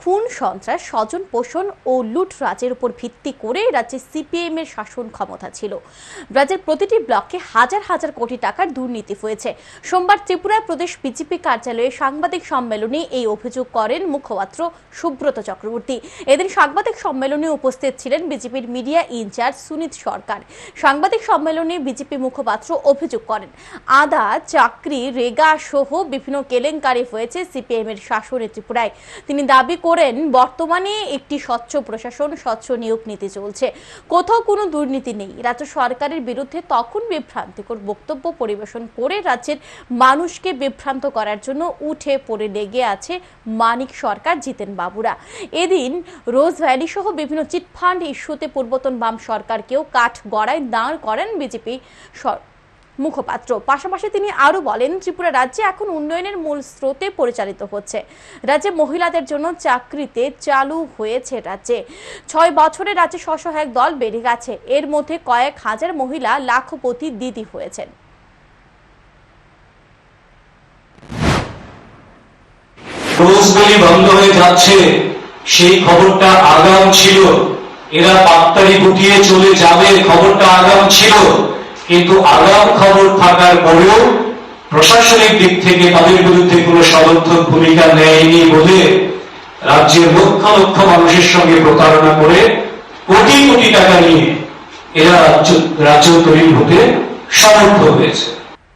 খুন, সন্ত্রাস, স্বজন পোষণ ও লুট রাজের উপর ভিত্তি করে রাজ্যে সিপিএম এর শাসন ক্ষমতা ছিল। রাজ্যের প্রতিটি ব্লকে হাজার হাজার কোটি টাকার দুর্নীতি হয়েছে। সোমবার ত্রিপুরা প্রদেশ বিজেপি কার্যালয়ে সাংবাদিক সম্মেলনে এই অভিযোগ করেন মুখপাত্র সুব্রত চক্রবর্তী। এদিন সাংবাদিক সম্মেলনে উপস্থিত ছিলেন বিজেপির মিডিয়া ইনচার্জ সুনীত সরকার। সাংবাদিক সম্মেলনে বিজেপি মুখপাত্র অভিযোগ করেন আদা চাকরি, রেগা সহ বিভিন্ন কেলেঙ্কারি হয়েছে সিপিএম এর শাসনে ত্রিপুরায়। তিনি দাবি করেন, বর্তমানে একটি স্বচ্ছ প্রশাসন, স্বচ্ছ নিয়োগ নীতি চলছে। কোথাও কোনো দুর্নীতি নেই। রাজ্য সরকারের বিরুদ্ধে তখন বিভ্রান্তিকর বক্তব্য পরিবেশন করে রাজ্যের মানুষকে বিভ্রান্ত করার জন্য উঠে পড়ে লেগে আছে মানিক সরকার, জিতেন বাবুরা। এদিন রোজ ভ্যালি সহ বিভিন্ন চিটফান্ড ইস্যুতে পূর্বতন বাম সরকারকেও কাঠ গড়ায় দাঁড় করেন বিজেপি মুখপাত্র। পাশাপাশি তিনি আরও বলেন, ত্রিপুরা রাজ্যে এখন উন্নয়নের মূল স্রোতে পরিচালিত হচ্ছে। রাজ্যে মহিলাদের জন্য চাকরিতে চালু হয়েছে রাজ্যে। ছয় বছরে রাজ্যে স্বসহায়ক দল বেড়ে গেছে। এর মধ্যে কয়েক হাজার মহিলা লাখপতি দিদি হয়েছেন। রোজবেলি বন্ধ হয়ে যাচ্ছে। সেই খবরটা আগাম ছিল। এরা পাত্তারি গুটিয়ে চলে যাবে, খবরটা আগাম ছিল। কিন্তু আগাম খবর থাকার পরেও প্রশাসনিক দিক থেকে তাদের বিরুদ্ধে কোনো সমর্থক ভূমিকা নেয়নি বলে রাজ্যের লক্ষ লক্ষ মানুষের সঙ্গে প্রতারণা করে কোটি কোটি টাকা নিয়ে এরা রাজ্য তৈরি হতে সমর্থ হয়েছে।